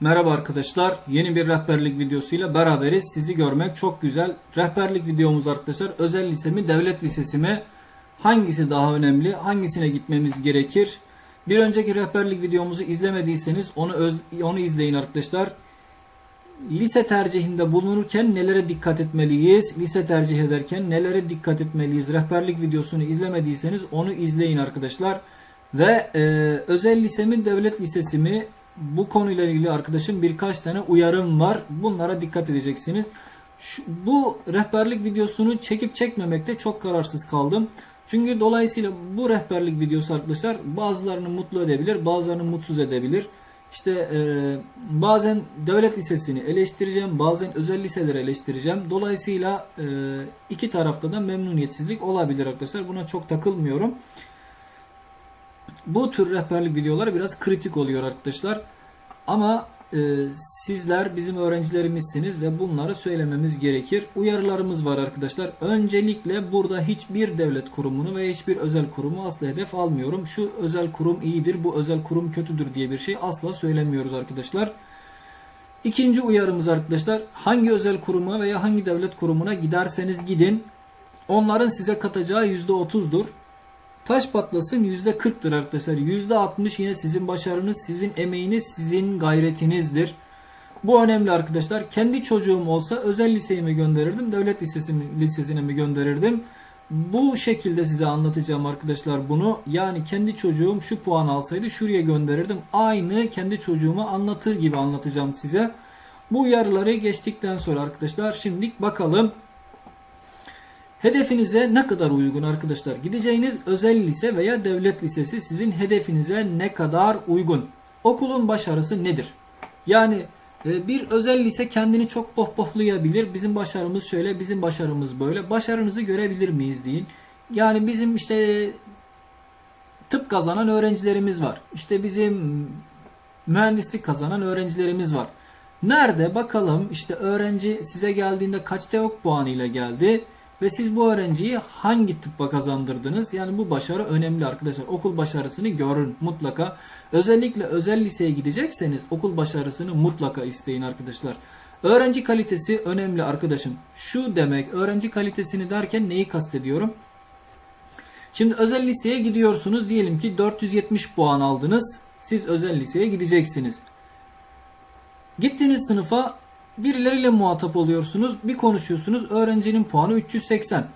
Merhaba arkadaşlar. Yeni bir rehberlik videosuyla beraberiz. Sizi görmek çok güzel. Rehberlik videomuz arkadaşlar özel lise mi devlet lisesi mi? Hangisi daha önemli? Hangisine gitmemiz gerekir? Bir önceki rehberlik videomuzu izlemediyseniz onu öz- onu izleyin arkadaşlar. Lise tercihinde bulunurken nelere dikkat etmeliyiz? Lise tercih ederken nelere dikkat etmeliyiz? Rehberlik videosunu izlemediyseniz onu izleyin arkadaşlar. Ve e, özel lise mi devlet lisesi mi? Bu konuyla ilgili arkadaşım birkaç tane uyarım var. Bunlara dikkat edeceksiniz. Şu, bu rehberlik videosunu çekip çekmemekte çok kararsız kaldım. Çünkü dolayısıyla bu rehberlik videosu arkadaşlar bazılarını mutlu edebilir, bazılarını mutsuz edebilir. İşte e, bazen devlet lisesini eleştireceğim, bazen özel liseleri eleştireceğim. Dolayısıyla e, iki tarafta da memnuniyetsizlik olabilir arkadaşlar. Buna çok takılmıyorum. Bu tür rehberlik videoları biraz kritik oluyor arkadaşlar. Ama e, sizler bizim öğrencilerimizsiniz ve bunları söylememiz gerekir. Uyarılarımız var arkadaşlar. Öncelikle burada hiçbir devlet kurumunu ve hiçbir özel kurumu asla hedef almıyorum. Şu özel kurum iyidir, bu özel kurum kötüdür diye bir şey asla söylemiyoruz arkadaşlar. İkinci uyarımız arkadaşlar hangi özel kuruma veya hangi devlet kurumuna giderseniz gidin onların size katacağı %30'dur. Taş patlasın %40'tır arkadaşlar. %60 yine sizin başarınız, sizin emeğiniz, sizin gayretinizdir. Bu önemli arkadaşlar. Kendi çocuğum olsa özel liseye mi gönderirdim, devlet lisesi mi, lisesine mi gönderirdim? Bu şekilde size anlatacağım arkadaşlar bunu. Yani kendi çocuğum şu puan alsaydı şuraya gönderirdim. Aynı kendi çocuğuma anlatır gibi anlatacağım size. Bu uyarıları geçtikten sonra arkadaşlar şimdilik bakalım Hedefinize ne kadar uygun arkadaşlar? Gideceğiniz özel lise veya devlet lisesi sizin hedefinize ne kadar uygun? Okulun başarısı nedir? Yani e, bir özel lise kendini çok pohpohlayabilir. Bizim başarımız şöyle, bizim başarımız böyle. Başarınızı görebilir miyiz deyin. Yani bizim işte tıp kazanan öğrencilerimiz var. İşte bizim mühendislik kazanan öğrencilerimiz var. Nerede bakalım işte öğrenci size geldiğinde kaç TEOK puanıyla geldi? Ve siz bu öğrenciyi hangi tıbba kazandırdınız? Yani bu başarı önemli arkadaşlar. Okul başarısını görün mutlaka. Özellikle özel liseye gidecekseniz okul başarısını mutlaka isteyin arkadaşlar. Öğrenci kalitesi önemli arkadaşım. Şu demek öğrenci kalitesini derken neyi kastediyorum? Şimdi özel liseye gidiyorsunuz. Diyelim ki 470 puan aldınız. Siz özel liseye gideceksiniz. Gittiğiniz sınıfa birileriyle muhatap oluyorsunuz. Bir konuşuyorsunuz. Öğrencinin puanı 380.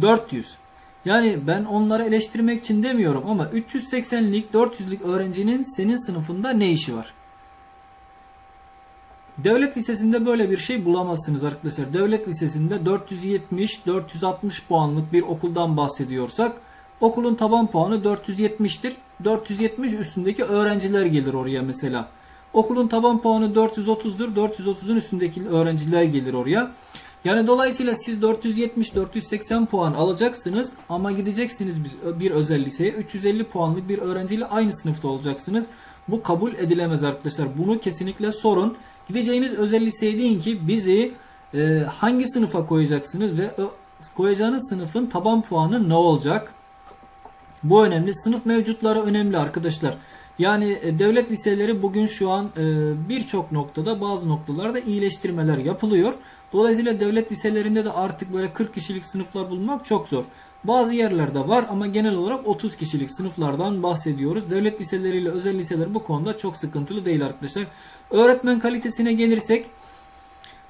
400. Yani ben onları eleştirmek için demiyorum ama 380'lik 400'lik öğrencinin senin sınıfında ne işi var? Devlet lisesinde böyle bir şey bulamazsınız arkadaşlar. Devlet lisesinde 470-460 puanlık bir okuldan bahsediyorsak okulun taban puanı 470'tir. 470 üstündeki öğrenciler gelir oraya mesela. Okulun taban puanı 430'dur. 430'un üstündeki öğrenciler gelir oraya. Yani dolayısıyla siz 470-480 puan alacaksınız ama gideceksiniz bir özel liseye 350 puanlık bir öğrenciyle aynı sınıfta olacaksınız. Bu kabul edilemez arkadaşlar. Bunu kesinlikle sorun. Gideceğiniz özel liseye deyin ki bizi e, hangi sınıfa koyacaksınız ve e, koyacağınız sınıfın taban puanı ne olacak? Bu önemli. Sınıf mevcutları önemli arkadaşlar. Yani e, devlet liseleri bugün şu an e, birçok noktada bazı noktalarda iyileştirmeler yapılıyor. Dolayısıyla devlet liselerinde de artık böyle 40 kişilik sınıflar bulmak çok zor. Bazı yerlerde var ama genel olarak 30 kişilik sınıflardan bahsediyoruz. Devlet liseleriyle özel liseler bu konuda çok sıkıntılı değil arkadaşlar. Öğretmen kalitesine gelirsek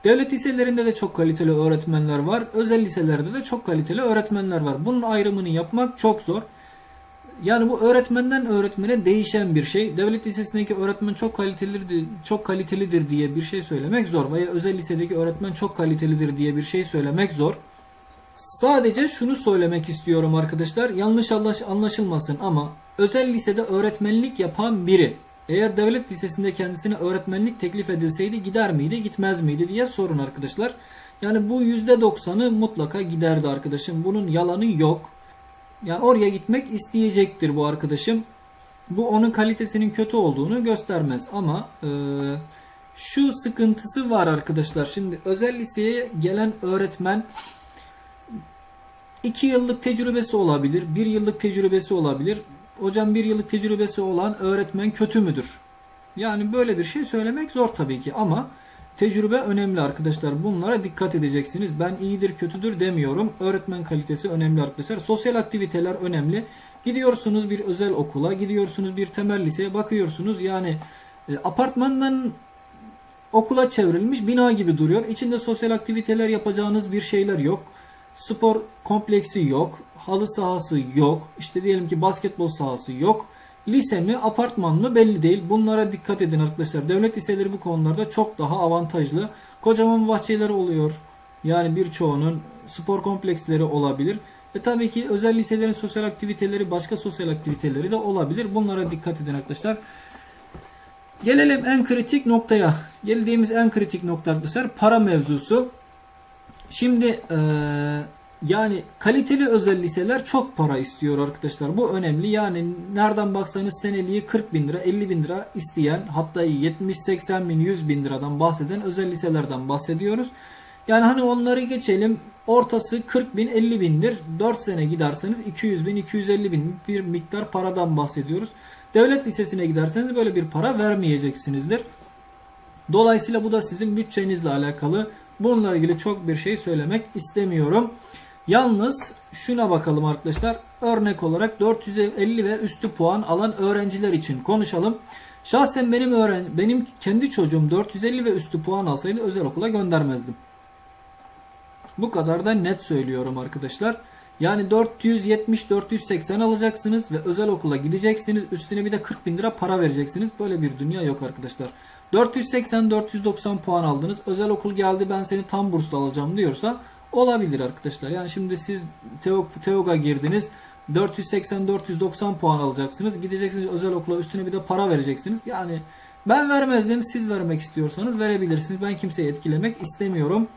Devlet liselerinde de çok kaliteli öğretmenler var. Özel liselerde de çok kaliteli öğretmenler var. Bunun ayrımını yapmak çok zor. Yani bu öğretmenden öğretmene değişen bir şey. Devlet lisesindeki öğretmen çok kalitelidir, çok kalitelidir diye bir şey söylemek zor. Veya özel lisedeki öğretmen çok kalitelidir diye bir şey söylemek zor. Sadece şunu söylemek istiyorum arkadaşlar. Yanlış anlaşılmasın ama özel lisede öğretmenlik yapan biri eğer devlet lisesinde kendisine öğretmenlik teklif edilseydi gider miydi gitmez miydi diye sorun arkadaşlar. Yani bu %90'ı mutlaka giderdi arkadaşım. Bunun yalanı yok. Yani oraya gitmek isteyecektir bu arkadaşım. Bu onun kalitesinin kötü olduğunu göstermez ama e, şu sıkıntısı var arkadaşlar. Şimdi özel liseye gelen öğretmen 2 yıllık tecrübesi olabilir, 1 yıllık tecrübesi olabilir. Hocam 1 yıllık tecrübesi olan öğretmen kötü müdür? Yani böyle bir şey söylemek zor tabii ki ama tecrübe önemli arkadaşlar. Bunlara dikkat edeceksiniz. Ben iyidir kötüdür demiyorum. Öğretmen kalitesi önemli arkadaşlar. Sosyal aktiviteler önemli. Gidiyorsunuz bir özel okula, gidiyorsunuz bir temel liseye bakıyorsunuz. Yani e, apartmandan okula çevrilmiş bina gibi duruyor. İçinde sosyal aktiviteler yapacağınız bir şeyler yok. Spor kompleksi yok. Halı sahası yok. İşte diyelim ki basketbol sahası yok. Lise mi apartman mı belli değil. Bunlara dikkat edin arkadaşlar. Devlet liseleri bu konularda çok daha avantajlı. Kocaman bahçeleri oluyor. Yani birçoğunun spor kompleksleri olabilir. E tabii ki özel liselerin sosyal aktiviteleri başka sosyal aktiviteleri de olabilir. Bunlara dikkat edin arkadaşlar. Gelelim en kritik noktaya. Geldiğimiz en kritik nokta arkadaşlar para mevzusu. Şimdi eee, yani kaliteli özel liseler çok para istiyor arkadaşlar. Bu önemli. Yani nereden baksanız seneliği 40 bin lira 50 bin lira isteyen hatta 70-80 bin 100 bin liradan bahseden özel liselerden bahsediyoruz. Yani hani onları geçelim. Ortası 40 bin 50 bindir. 4 sene giderseniz 200 bin 250 bin bir miktar paradan bahsediyoruz. Devlet lisesine giderseniz böyle bir para vermeyeceksinizdir. Dolayısıyla bu da sizin bütçenizle alakalı. Bununla ilgili çok bir şey söylemek istemiyorum. Yalnız şuna bakalım arkadaşlar. Örnek olarak 450 ve üstü puan alan öğrenciler için konuşalım. Şahsen benim öğren benim kendi çocuğum 450 ve üstü puan alsaydı özel okula göndermezdim. Bu kadar da net söylüyorum arkadaşlar. Yani 470-480 alacaksınız ve özel okula gideceksiniz. Üstüne bir de 40 bin lira para vereceksiniz. Böyle bir dünya yok arkadaşlar. 480-490 puan aldınız. Özel okul geldi ben seni tam burslu alacağım diyorsa olabilir arkadaşlar. Yani şimdi siz TEOG, TEOG'a girdiniz. 480-490 puan alacaksınız. Gideceksiniz özel okula üstüne bir de para vereceksiniz. Yani ben vermezdim. Siz vermek istiyorsanız verebilirsiniz. Ben kimseyi etkilemek istemiyorum.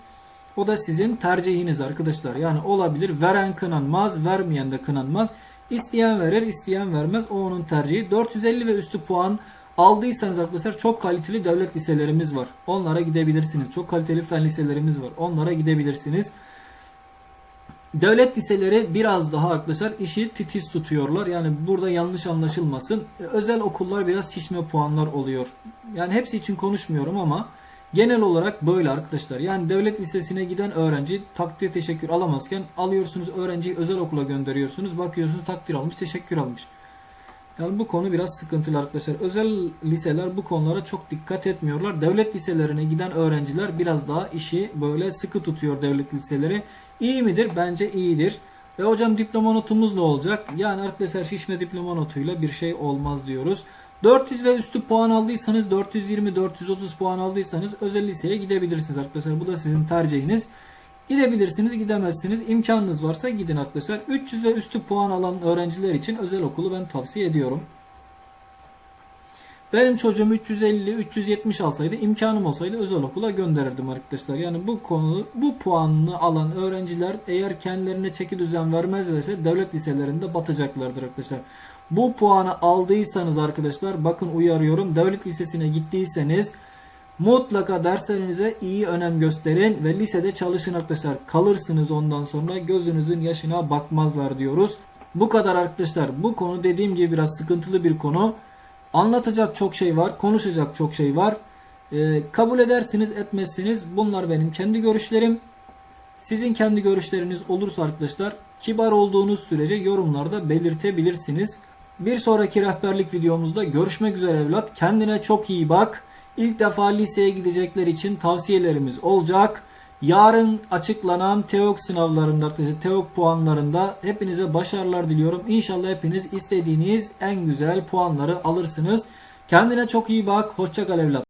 O da sizin tercihiniz arkadaşlar. Yani olabilir. Veren kınanmaz, vermeyen de kınanmaz. İsteyen verir, isteyen vermez. O onun tercihi. 450 ve üstü puan aldıysanız arkadaşlar çok kaliteli devlet liselerimiz var. Onlara gidebilirsiniz. Çok kaliteli fen liselerimiz var. Onlara gidebilirsiniz. Devlet liseleri biraz daha arkadaşlar işi titiz tutuyorlar. Yani burada yanlış anlaşılmasın. E, Özel okullar biraz şişme puanlar oluyor. Yani hepsi için konuşmuyorum ama genel olarak böyle arkadaşlar. Yani devlet lisesine giden öğrenci takdir teşekkür alamazken alıyorsunuz öğrenciyi özel okula gönderiyorsunuz. Bakıyorsunuz takdir almış teşekkür almış. Yani bu konu biraz sıkıntılı arkadaşlar. Özel liseler bu konulara çok dikkat etmiyorlar. Devlet liselerine giden öğrenciler biraz daha işi böyle sıkı tutuyor devlet liseleri. İyi midir? Bence iyidir. E hocam diploma notumuz ne olacak? Yani arkadaşlar şişme diploma notuyla bir şey olmaz diyoruz. 400 ve üstü puan aldıysanız 420-430 puan aldıysanız özel liseye gidebilirsiniz arkadaşlar. Bu da sizin tercihiniz. Gidebilirsiniz, gidemezsiniz. İmkanınız varsa gidin arkadaşlar. 300 ve üstü puan alan öğrenciler için özel okulu ben tavsiye ediyorum. Benim çocuğum 350, 370 alsaydı, imkanım olsaydı özel okula gönderirdim arkadaşlar. Yani bu konu, bu puanını alan öğrenciler eğer kendilerine çeki düzen vermezlerse devlet liselerinde batacaklardır arkadaşlar. Bu puanı aldıysanız arkadaşlar bakın uyarıyorum. Devlet lisesine gittiyseniz Mutlaka derslerinize iyi önem gösterin ve lisede çalışın arkadaşlar. Kalırsınız ondan sonra gözünüzün yaşına bakmazlar diyoruz. Bu kadar arkadaşlar. Bu konu dediğim gibi biraz sıkıntılı bir konu. Anlatacak çok şey var, konuşacak çok şey var. Ee, kabul edersiniz, etmezsiniz. Bunlar benim kendi görüşlerim. Sizin kendi görüşleriniz olursa arkadaşlar kibar olduğunuz sürece yorumlarda belirtebilirsiniz. Bir sonraki rehberlik videomuzda görüşmek üzere evlat. Kendine çok iyi bak. İlk defa liseye gidecekler için tavsiyelerimiz olacak. Yarın açıklanan TEOK sınavlarında, TEOK puanlarında hepinize başarılar diliyorum. İnşallah hepiniz istediğiniz en güzel puanları alırsınız. Kendine çok iyi bak. Hoşçakal evlat.